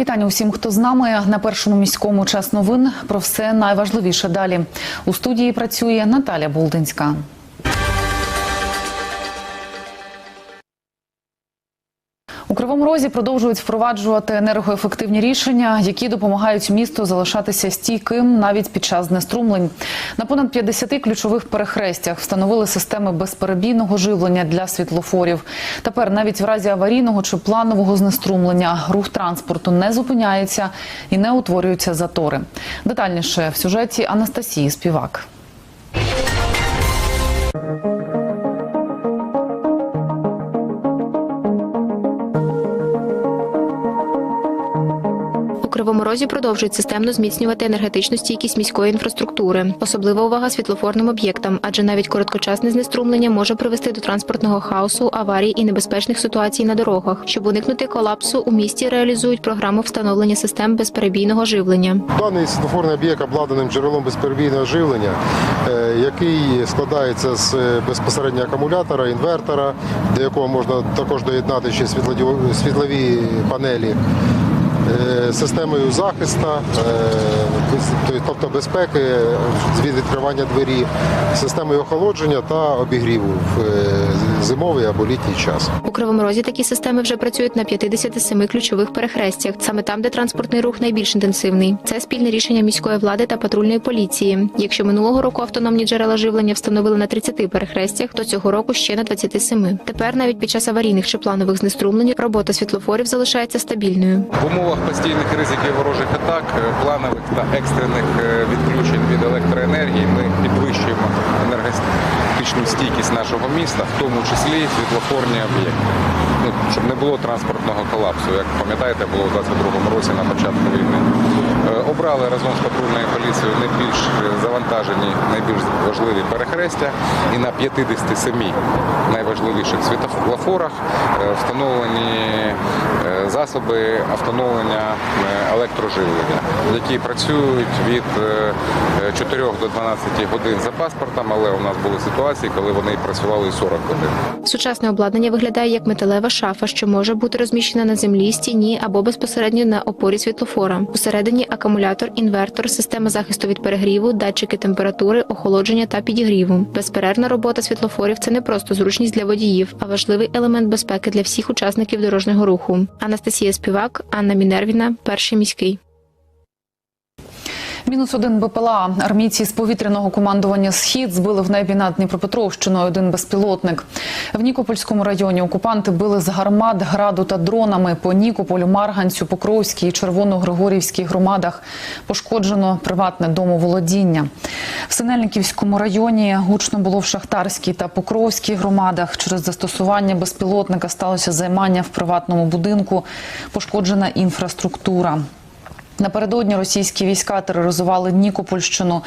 Вітання усім, хто з нами на першому міському час новин. Про все найважливіше далі. У студії працює Наталя Болдинська. Кривому Розі продовжують впроваджувати енергоефективні рішення, які допомагають місту залишатися стійким навіть під час знеструмлень. На понад 50 ключових перехрестях встановили системи безперебійного живлення для світлофорів. Тепер навіть в разі аварійного чи планового знеструмлення рух транспорту не зупиняється і не утворюються затори. Детальніше в сюжеті Анастасії Співак. Кривому Розі продовжують системно зміцнювати енергетичну стійкість міської інфраструктури. Особлива увага світлофорним об'єктам, адже навіть короткочасне знеструмлення може привести до транспортного хаосу, аварій і небезпечних ситуацій на дорогах. Щоб уникнути колапсу, у місті реалізують програму встановлення систем безперебійного живлення. Даний світлофорний об'єкт обладнаним джерелом безперебійного живлення, е, який складається з е, безпосередньо акумулятора, інвертора, до якого можна також доєднати ще світлові панелі. Е, Системою захисту, е, тобто безпеки від відкривання двері, системою охолодження та обігріву в е, зимовий або літній час. У Кривому Розі такі системи вже працюють на 57 ключових перехрестях, саме там, де транспортний рух найбільш інтенсивний. Це спільне рішення міської влади та патрульної поліції. Якщо минулого року автономні джерела живлення встановили на 30 перехрестях, то цього року ще на 27. Тепер навіть під час аварійних чи планових знеструмлень робота світлофорів залишається стабільною. В умовах постійних ризиків ворожих атак, е, планових та екстрених е, відключень від електроенергії ми підвищуємо енергетичну стійкість нашого міста, в тому числі світлофорні об'єкти. Щоб не було транспортного колапсу, як пам'ятаєте, було в 22-му році на початку війни. Е, Обрали разом з патрульною поліцією найбільш завантажені, найбільш важливі перехрестя, і на 57 найважливіших світлофорах е, встановлені е, засоби автоновлення електроживлення, які працюють від е, 4 до 12 годин за паспортом, але у нас були ситуації, коли вони працювали і 40 годин. Сучасне обладнання виглядає як металева шафа, що може бути розміщена на землі, стіні або безпосередньо на опорі світлофора. Усередині акумулятор, інвертор, система захисту від перегріву, датчики температури, охолодження та підігріву. Безперервна робота світлофорів це не просто зручність для водіїв, а важливий елемент безпеки для всіх учасників дорожнього руху. Анастасія Співак, Анна Мінервіна, перший міський. Мінус один БПЛА. Армійці з повітряного командування Схід збили в небі над Дніпропетровщиною один безпілотник. В Нікопольському районі окупанти били з гармат, граду та дронами по Нікополю, Марганцю, Покровській і Червоно-Григорівській громадах. Пошкоджено приватне домоволодіння. В Синельниківському районі гучно було в Шахтарській та Покровській громадах. Через застосування безпілотника сталося займання в приватному будинку. Пошкоджена інфраструктура. Напередодні російські війська тероризували Нікопольщину,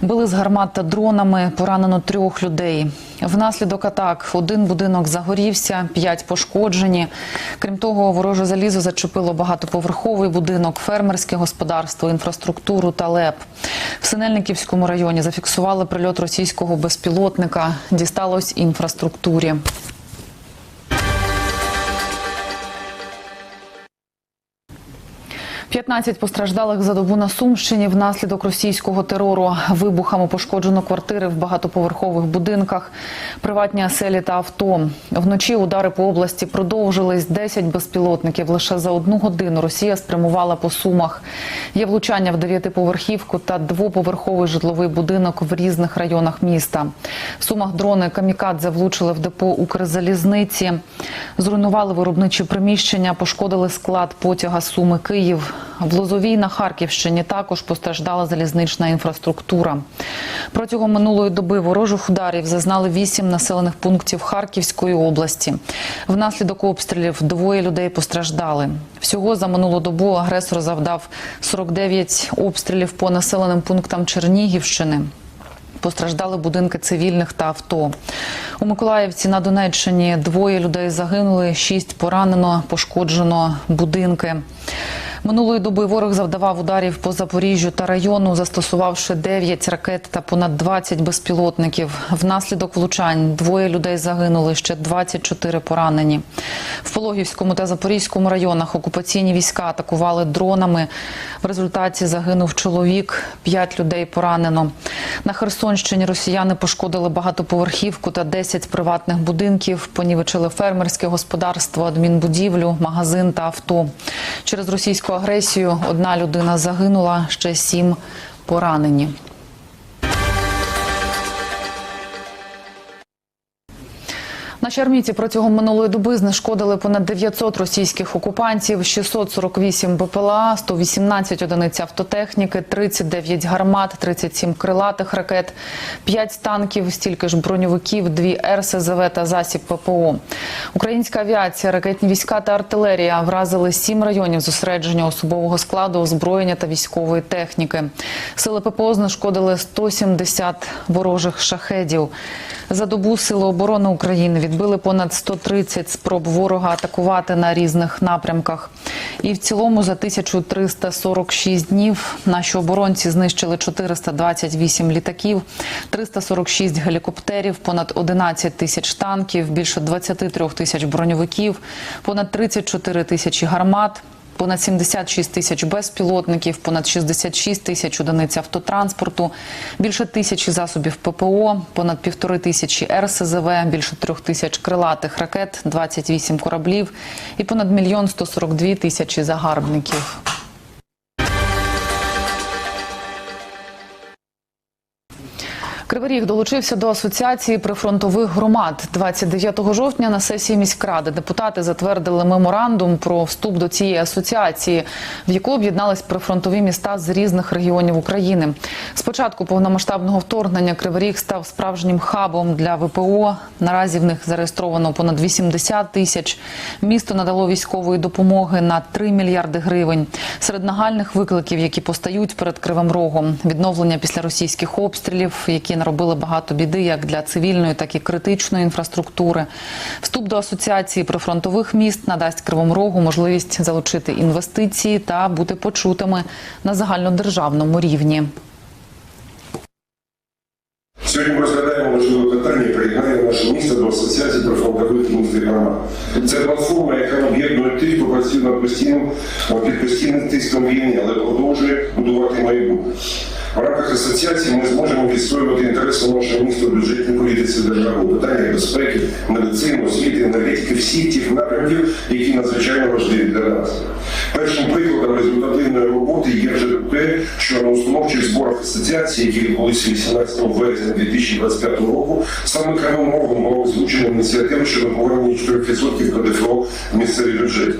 били з гармат та дронами, поранено трьох людей. Внаслідок атак один будинок загорівся, п'ять пошкоджені. Крім того, вороже залізо зачепило багатоповерховий будинок, фермерське господарство, інфраструктуру та ЛЕП. В Синельниківському районі зафіксували прильот російського безпілотника. Дісталось інфраструктурі. – 15 постраждалих за добу на Сумщині внаслідок російського терору. Вибухами пошкоджено квартири в багатоповерхових будинках, приватні оселі та авто. Вночі удари по області продовжились. 10 безпілотників. Лише за одну годину Росія спрямувала по Сумах. Є влучання в дев'ятиповерхівку та двоповерховий житловий будинок в різних районах міста. В Сумах дрони камікадзе влучили в депо Укрзалізниці. Зруйнували виробничі приміщення, пошкодили склад потяга Суми-Київ. В Лозовій на Харківщині також постраждала залізнична інфраструктура. Протягом минулої доби ворожих ударів зазнали вісім населених пунктів Харківської області. Внаслідок обстрілів двоє людей постраждали. Всього за минулу добу агресор завдав 49 обстрілів по населеним пунктам Чернігівщини. Постраждали будинки цивільних та авто. У Миколаївці на Донеччині двоє людей загинули, шість поранено, пошкоджено будинки. Минулої доби ворог завдавав ударів по Запоріжжю та району, застосувавши 9 ракет та понад 20 безпілотників. Внаслідок влучань двоє людей загинули, ще 24 поранені. В Пологівському та Запорізькому районах окупаційні війська атакували дронами. В результаті загинув чоловік, 5 людей поранено. На Херсонщині росіяни пошкодили багатоповерхівку та 10 приватних будинків, понівечили фермерське господарство, адмінбудівлю, магазин та авто. Через російську агресію одна людина загинула, ще сім поранені. Наші армійці протягом минулої доби знешкодили понад 900 російських окупантів, 648 БПЛА, 118 одиниць автотехніки, 39 гармат, 37 крилатих ракет, 5 танків, стільки ж броньовиків, 2 РСЗВ та засіб ППО. Українська авіація, ракетні війська та артилерія вразили 7 районів зосередження особового складу, озброєння та військової техніки. Сили ППО знешкодили 170 ворожих шахедів. За добу Сили оборони України відбили понад 130 спроб ворога атакувати на різних напрямках. І в цілому за 1346 днів наші оборонці знищили 428 літаків, 346 гелікоптерів, понад 11 тисяч танків, більше 23 тисяч броньовиків, понад 34 тисячі гармат. Понад 76 тисяч безпілотників, понад 66 тисяч одиниць автотранспорту, більше тисячі засобів ППО, понад півтори тисячі РСЗВ, більше трьох тисяч крилатих ракет, 28 кораблів і понад мільйон 142 тисячі загарбників. Кривий Ріг долучився до асоціації прифронтових громад. 29 жовтня на сесії міськради депутати затвердили меморандум про вступ до цієї асоціації, в яку об'єднались прифронтові міста з різних регіонів України. Спочатку повномасштабного вторгнення Кривий Ріг став справжнім хабом для ВПО. Наразі в них зареєстровано понад 80 тисяч. Місто надало військової допомоги на 3 мільярди гривень. Серед нагальних викликів, які постають перед Кривим Рогом, відновлення після російських обстрілів, які наробили багато біди як для цивільної, так і критичної інфраструктури. Вступ до асоціації прифронтових міст надасть Кривому Рогу можливість залучити інвестиції та бути почутими на загальнодержавному рівні. Сьогодні ми розглядаємо важливе питання приєднання нашого міста до асоціації прифронтових міст громад. Це платформа, яка об'єднує тих, хто працює над постійним під постійним тиском війни, але продовжує будувати майбутнє. В рамках асоціації ми зможемо відстоювати інтереси нашого міста в бюджетній політиці держави, у питаннях безпеки, медицини, освіти, енергетики, всіх тих напрямків, які надзвичайно важливі для нас. Першим прикладом результативної роботи є вже те, що на установчих зборах асоціації, які відбулися 18 вересня 2025 року, саме Кривим Рогом було озвучено ініціативу щодо повернення 4% ПДФО в місцеві бюджети.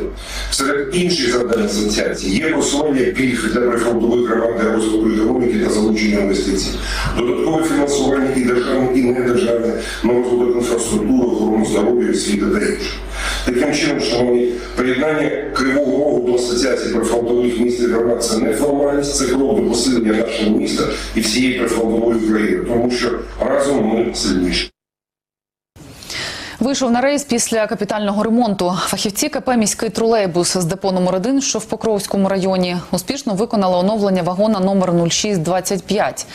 Серед інших завдань асоціації є просування пільг для прифронтових громад для розвитку економіки та залучення інвестицій, додаткове фінансування і державне, і недержавне на розвиток інфраструктури, охорону здоров'я, освіти та інше. Таким чином, шановні, приєднання Кривого Рогу до асоціації прифронтових міст і громад це формальність, це кров до посилення нашого міста і всієї прифронтової України, тому що разом ми сильніші. Вийшов на рейс після капітального ремонту. Фахівці КП міський тролейбус з депо номер 1 що в Покровському районі, успішно виконали оновлення вагона номер 0625.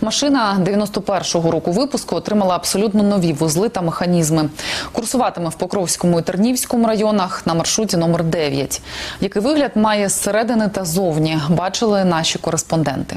Машина 91-го року випуску отримала абсолютно нові вузли та механізми. Курсуватиме в Покровському і Тернівському районах на маршруті номер 9. Який вигляд має зсередини та зовні, бачили наші кореспонденти.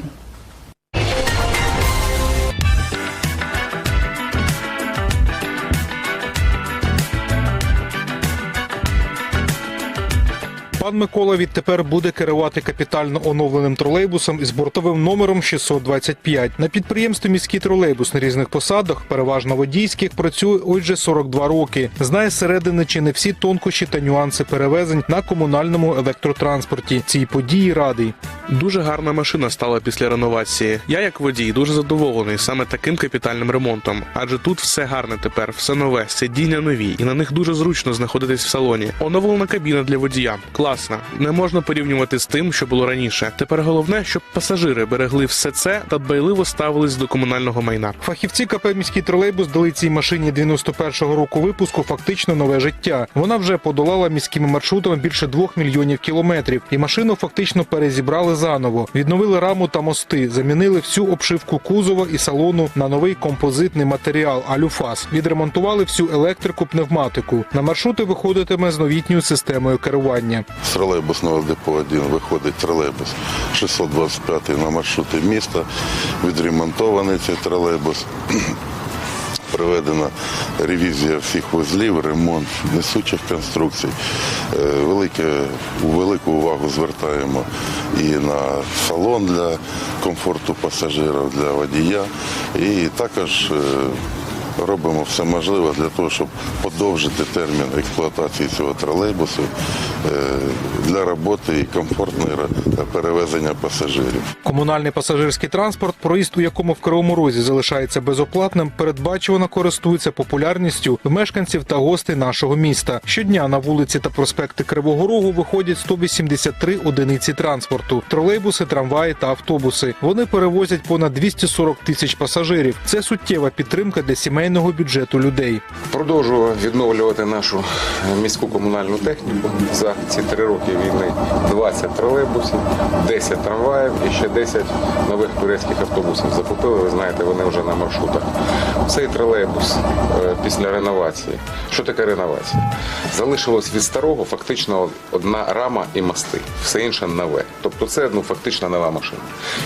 Пан Микола відтепер буде керувати капітально оновленим тролейбусом із бортовим номером 625. На підприємстві міський тролейбус на різних посадах, переважно водійських, працює ось вже 42 роки. Знає зсередини чи не всі тонкощі та нюанси перевезень на комунальному електротранспорті. Цій події радий. Дуже гарна машина стала після реновації. Я, як водій, дуже задоволений саме таким капітальним ремонтом, адже тут все гарне тепер, все нове, сидіння нові, і на них дуже зручно знаходитись в салоні. Оновлена кабіна для водія. Клас класна. Не можна порівнювати з тим, що було раніше. Тепер головне, щоб пасажири берегли все це та дбайливо ставились до комунального майна. Фахівці КП міський тролейбус дали цій машині 91-го року випуску фактично нове життя. Вона вже подолала міськими маршрутами більше двох мільйонів кілометрів, і машину фактично перезібрали заново. Відновили раму та мости, замінили всю обшивку кузова і салону на новий композитний матеріал алюфас. Відремонтували всю електрику, пневматику. На маршрути виходитиме з новітньою системою керування. З тролейбусного депо 1 виходить тролейбус 625 на маршрути міста. Відремонтований цей тролейбус. Проведена ревізія всіх вузлів, ремонт несучих конструкцій. Е, Велике, велику увагу звертаємо і на салон для комфорту пасажирів, для водія, і також е, робимо все можливе для того, щоб подовжити термін експлуатації цього тролейбусу е, для роботи і комфортної перевезення пасажирів. Комунальний пасажирський транспорт, проїзд у якому в Кривому Розі залишається безоплатним, передбачувано користується популярністю мешканців та гостей нашого міста. Щодня на вулиці та проспекти Кривого Рогу виходять 183 одиниці транспорту: тролейбуси, трамваї та автобуси. Вони перевозять понад 240 тисяч пасажирів. Це суттєва підтримка для сімейного бюджету людей. Продовжую відновлювати нашу міську комунальну техніку. За ці три роки війни 20 тролейбусів, 10 трамваїв і ще 10 нових турецьких автобусів закупили. Ви знаєте, вони вже на маршрутах. Цей тролейбус е, після реновації. Що таке реновація? Залишилось від старого фактично одна рама і мости, все інше нове. Тобто це ну, фактично нова машина.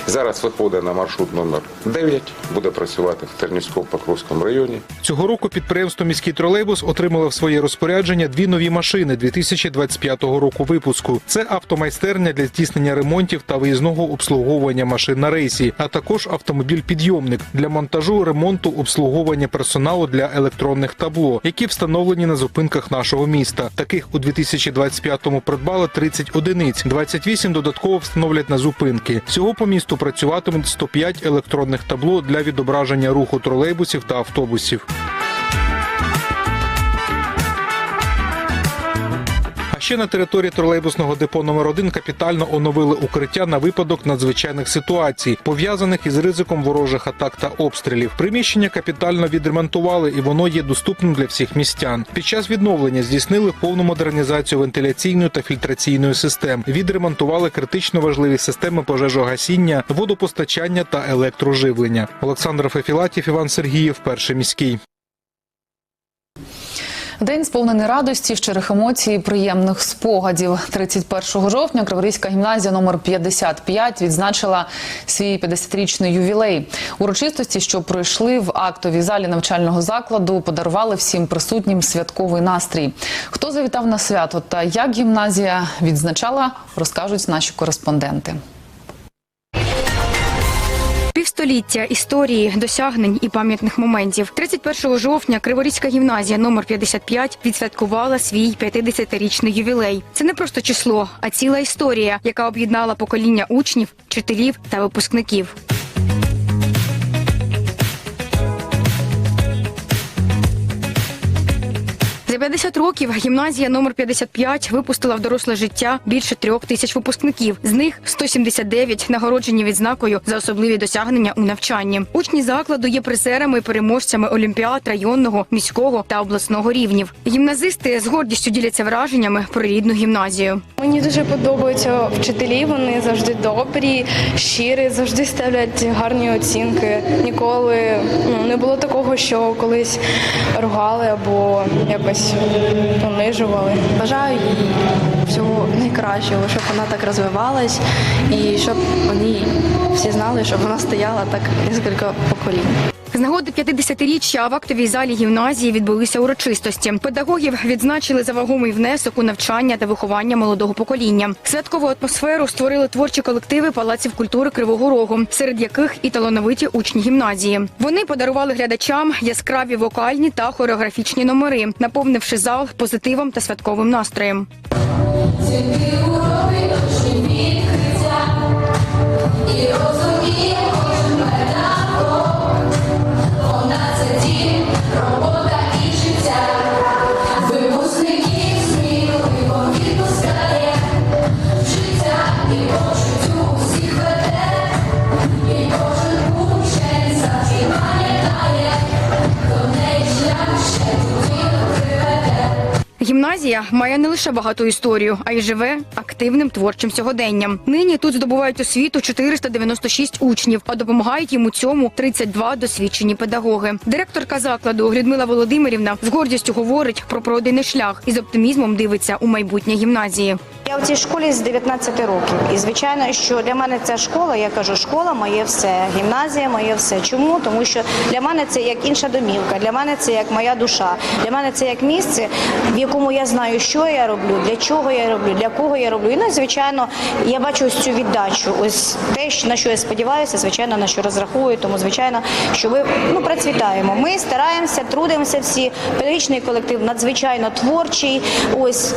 Зараз виходить на маршрут номер 9, буде працювати в Тернівсько-Покровському районі. Цього року підприємство міський тролейбус отримало в своє розпорядження дві нові машини 2025 року випуску. Це автомайстерня для здійснення ремонтів та виїзного обслуговування машин на рейсі, а також автомобіль-підйомник для монтажу, ремонту, обслуговування персоналу для електронних табло, які встановлені на зупинках нашого міста. Таких у 2025-му придбали 30 одиниць, 28 додатково встановлять на зупинки. Всього по місту працюватимуть 105 електронних табло для відображення руху тролейбусів та автобусів. А ще на території тролейбусного депо номер 1 капітально оновили укриття на випадок надзвичайних ситуацій, пов'язаних із ризиком ворожих атак та обстрілів. Приміщення капітально відремонтували, і воно є доступним для всіх містян. Під час відновлення здійснили повну модернізацію вентиляційної та фільтраційної систем. Відремонтували критично важливі системи пожежогасіння, водопостачання та електроживлення. Олександр Фефілатів, Іван Сергіїв, перший міський. День сповнений радості, щирих емоцій, приємних спогадів. 31 жовтня Криворізька гімназія номер 55 відзначила свій 50-річний ювілей. Урочистості, що пройшли в актовій залі навчального закладу, подарували всім присутнім святковий настрій. Хто завітав на свято та як гімназія відзначала, розкажуть наші кореспонденти. Півстоліття історії, досягнень і пам'ятних моментів. 31 жовтня Криворізька гімназія номер 55 відсвяткувала свій 50-річний ювілей. Це не просто число, а ціла історія, яка об'єднала покоління учнів, вчителів та випускників. 50 років гімназія номер 55 випустила в доросле життя більше трьох тисяч випускників. З них 179 нагороджені відзнакою за особливі досягнення у навчанні. Учні закладу є призерами і переможцями олімпіад районного, міського та обласного рівнів. Гімназисти з гордістю діляться враженнями про рідну гімназію. Мені дуже подобаються вчителі. Вони завжди добрі, щирі, завжди ставлять гарні оцінки. Ніколи ну, не було такого, що колись ругали або якось понижували. Бажаю їй всього найкращого, щоб вона так розвивалась і щоб вони всі знали, щоб вона стояла так кілька поколінь. З нагоди 50-річчя в актовій залі гімназії відбулися урочистості. Педагогів відзначили за вагомий внесок у навчання та виховання молодого покоління. Святкову атмосферу створили творчі колективи палаців культури Кривого Рогу, серед яких і талановиті учні гімназії. Вони подарували глядачам яскраві вокальні та хореографічні номери, наповнивши зал позитивом та святковим настроєм. Гімназія має не лише багату історію, а й живе активним творчим сьогоденням. Нині тут здобувають освіту 496 учнів, а допомагають їм у цьому 32 досвідчені педагоги. Директорка закладу Людмила Володимирівна з гордістю говорить про пройдений шлях і з оптимізмом дивиться у майбутнє гімназії. Я в цій школі з 19 років, і звичайно, що для мене ця школа, я кажу, школа моє все, гімназія моє все. Чому? Тому що для мене це як інша домівка, для мене це як моя душа, для мене це як місце, в якому я знаю, що я роблю, для чого я роблю, для кого я роблю. І ну, звичайно, я бачу ось цю віддачу, ось те, на що я сподіваюся, звичайно, на що розраховую. Тому, звичайно, що ви ну процвітаємо. Ми стараємося, трудимося всі. Педагогічний колектив надзвичайно творчий. Ось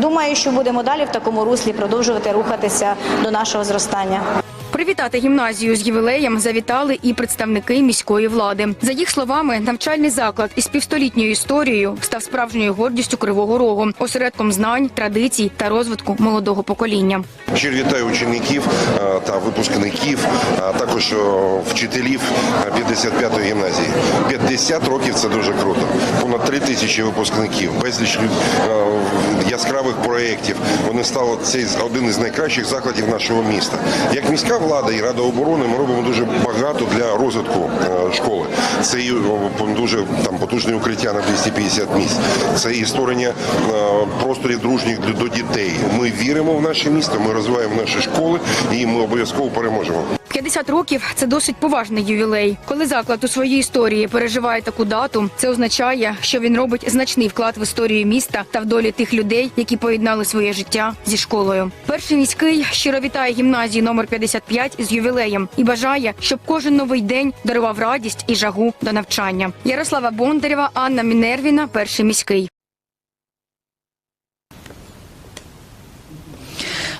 думаю, що будемо далі в такому руслі продовжувати рухатися до нашого зростання. Привітати гімназію з ювілеєм завітали і представники міської влади. За їх словами, навчальний заклад із півстолітньою історією став справжньою гордістю Кривого Рогу, осередком знань, традицій та розвитку молодого покоління. Щиро вітаю учнів е, та випускників, а також е, вчителів е, 55-ї гімназії. 50 років це дуже круто. Понад 3 тисячі випускників, безліч е, яскравих проєктів. Вони стали цей один із найкращих закладів нашого міста. Як міська влада і рада оборони ми робимо дуже багато для розвитку е, школи. Це і дуже там потужне укриття на 250 місць. Це і створення е, просторів дружніх до дітей. Ми віримо в наше місто, ми розвиваємо наші школи і ми обов'язково переможемо. 50 років це досить поважний ювілей. Коли заклад у своїй історії переживає таку дату, це означає, що він робить значний вклад в історію міста та в долі тих людей, які поєднали своє життя зі школою. Перший міський щиро вітає гімназії номер 55 із ювілеєм і бажає, щоб кожен новий день дарував радість і жагу до навчання. Ярослава Бондарєва, Анна Мінервіна, перший міський.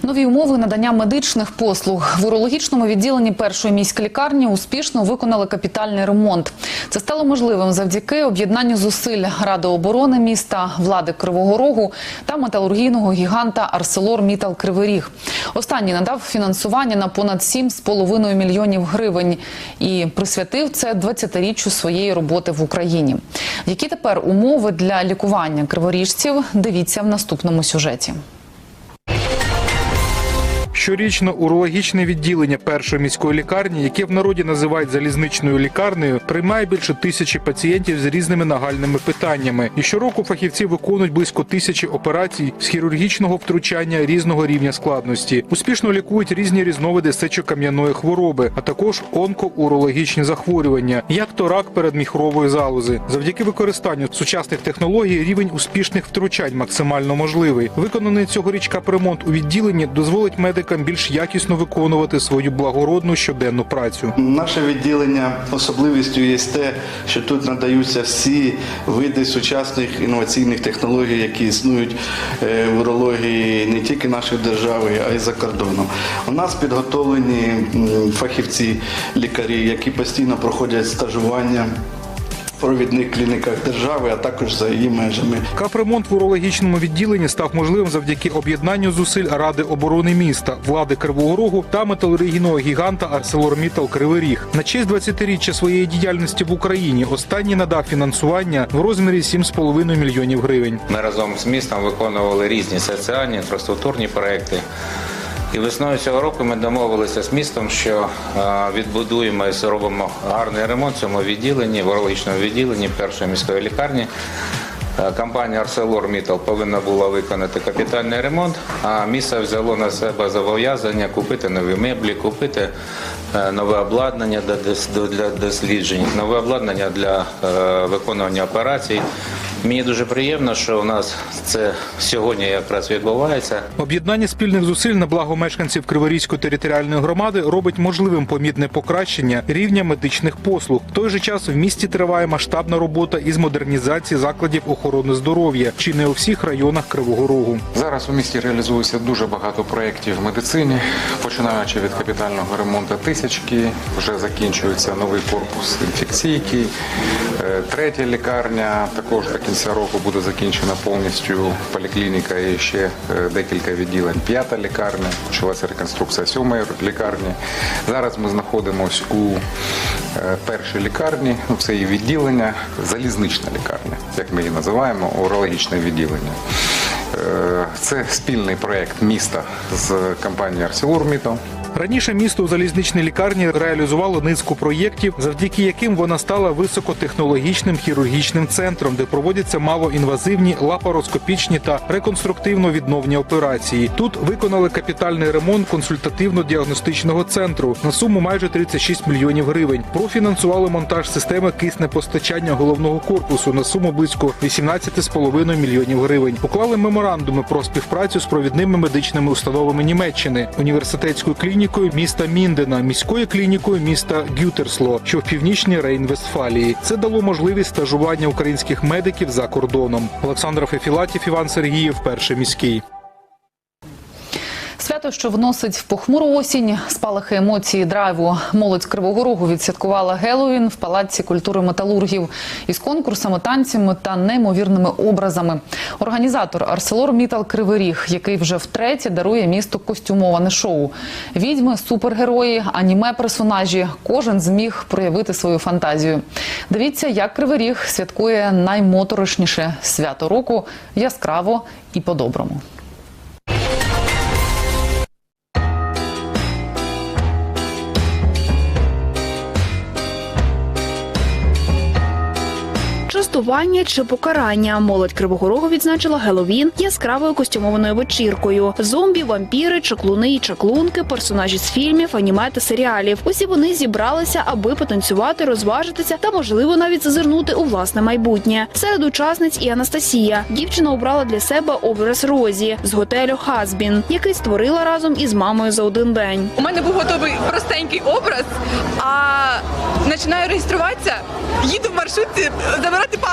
Нові умови надання медичних послуг в урологічному відділенні першої міської лікарні успішно виконали капітальний ремонт. Це стало можливим завдяки об'єднанню зусиль Ради оборони міста, влади Кривого Рогу та металургійного гіганта Арселор Мітал Кривий Ріг. Останній надав фінансування на понад 7,5 мільйонів гривень і присвятив це 20-річчю своєї роботи в Україні. Які тепер умови для лікування криворіжців? Дивіться в наступному сюжеті. Щорічно урологічне відділення першої міської лікарні, яке в народі називають залізничною лікарнею, приймає більше тисячі пацієнтів з різними нагальними питаннями. І щороку фахівці виконують близько тисячі операцій з хірургічного втручання різного рівня складності. Успішно лікують різні різновиди сечокам'яної хвороби, а також онкоурологічні захворювання, як то рак передміхрової залози. Завдяки використанню сучасних технологій рівень успішних втручань максимально можливий. Виконаний цьогоріч капремонт у відділенні дозволить медикам більш якісно виконувати свою благородну щоденну працю. Наше відділення особливістю є те, що тут надаються всі види сучасних інноваційних технологій, які існують е, в урології не тільки нашої держави, а й за кордоном. У нас підготовлені фахівці, лікарі, які постійно проходять стажування провідних клініках держави, а також за її межами. Капремонт в урологічному відділенні став можливим завдяки об'єднанню зусиль Ради оборони міста, влади Кривого Рогу та металургійного гіганта ArcelorMittal Кривий Ріг. На честь 20-річчя своєї діяльності в Україні останній надав фінансування в розмірі 7,5 мільйонів гривень. Ми разом з містом виконували різні соціальні інфраструктурні проекти. І весною цього року ми домовилися з містом, що е, відбудуємо і зробимо гарний ремонт в цьому відділенні, в урологічному відділенні першої міської лікарні. Е, Компанія ArcelorMittal повинна була виконати капітальний ремонт, а місто взяло на себе зобов'язання купити нові меблі, купити е, нове обладнання для досліджень, нове обладнання для виконування операцій. Мені дуже приємно, що у нас це сьогодні якраз відбувається. Об'єднання спільних зусиль на благо мешканців Криворізької територіальної громади робить можливим помітне покращення рівня медичних послуг. В той же час в місті триває масштабна робота із модернізації закладів охорони здоров'я, чи не у всіх районах Кривого Рогу. Зараз у місті реалізується дуже багато проєктів в медицині, починаючи від капітального ремонту тисячки, вже закінчується новий корпус інфекційки, е, третя лікарня, також таки кінця року буде закінчена повністю поліклініка і ще е, декілька відділень. П'ята лікарня, почалася реконструкція сьомої лікарні. Зараз ми знаходимося у е, першій лікарні, ну це і відділення, залізнична лікарня, як ми її називаємо, урологічне відділення. Е, Це спільний проєкт міста з компанією ArcelorMittal. Раніше місто у залізничній лікарні реалізувало низку проєктів, завдяки яким вона стала високотехнологічним хірургічним центром, де проводяться малоінвазивні лапароскопічні та реконструктивно-відновні операції. Тут виконали капітальний ремонт консультативно-діагностичного центру на суму майже 36 мільйонів гривень. Профінансували монтаж системи киснепостачання головного корпусу на суму близько 18,5 мільйонів гривень. Уклали меморандуми про співпрацю з провідними медичними установами Німеччини, університетською клінікою міста Міндена, міською клінікою міста Гютерсло, що в північній Рейн-Вестфалії. Це дало можливість стажування українських медиків за кордоном. Олександр Фефілатів, Іван Сергіїв, перший міський. Свято, що вносить в похмуру осінь, спалахи емоції, драйву. Молодь Кривого Рогу відсвяткувала Геловін в палаці культури металургів із конкурсами, танцями та неймовірними образами. Організатор Арселор Мітал Кривий Ріг, який вже втретє дарує місту костюмоване шоу. Відьми, супергерої, аніме персонажі. Кожен зміг проявити свою фантазію. Дивіться, як Кривий Ріг святкує наймоторошніше свято року яскраво і по-доброму. Частування чи покарання молодь Кривого Рогу відзначила Геловін яскравою костюмованою вечіркою. Зомбі, вампіри, чаклуни і чаклунки, персонажі з фільмів, аніме та серіалів. Усі вони зібралися, аби потанцювати, розважитися та, можливо, навіть зазирнути у власне майбутнє. Серед учасниць і Анастасія. Дівчина обрала для себе образ Розі з готелю Хазбін, який створила разом із мамою за один день. У мене був готовий простенький образ, а починаю реєструватися, їду в маршрутці забирати паспорт.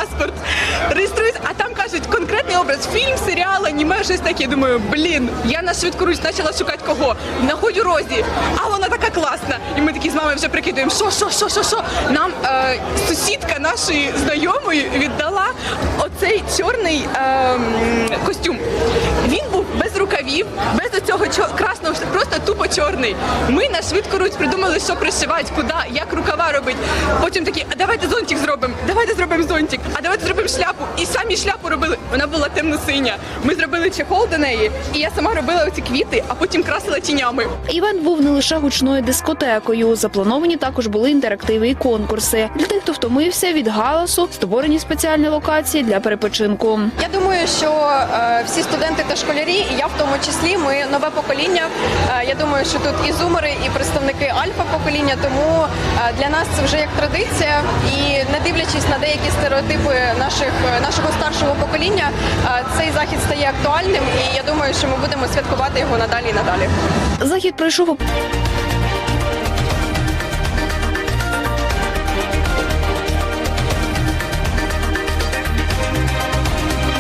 Реєструюсь, а там кажуть конкретний образ, фільм, серіал, аніме, щось таке. Думаю, блін, я на швидкоруч почала шукати кого. Находю Розі, а вона така класна. І ми такі з мамою вже прикидуємо, що, що, що, що, що. Нам е, сусідка нашої знайомої віддала оцей чорний е, костюм. Він був без рукавів, без оцього красного, просто тупо чорний. Ми на швидкоруч придумали, що пришивати, куди, як рукава робити. Потім такі, а давайте зонтик зробимо, давайте зробимо зонтик, а давайте зробимо шляпу. І самі шляпу робили. Вона була темно-синя. Ми зробили чехол до неї, і я сама робила оці квіти, а потім красила тінями. Івент був не лише гучною дискотекою. Заплановані також були інтерактиви і конкурси. Для тих, хто втомився від галасу, створені спеціальні локації для перепочинку. Я думаю, що е, всі студенти та школярі, і я в тому числі, ми нове покоління. Е, я думаю, що тут і зумери, і представники альфа покоління. Тому е, для нас це вже як традиція. І не дивлячись на деякі стереотипи наших нашого старшого покоління, е, цей захід стає актуальним. І я думаю, що ми будемо святкувати його надалі і надалі. Захід пройшов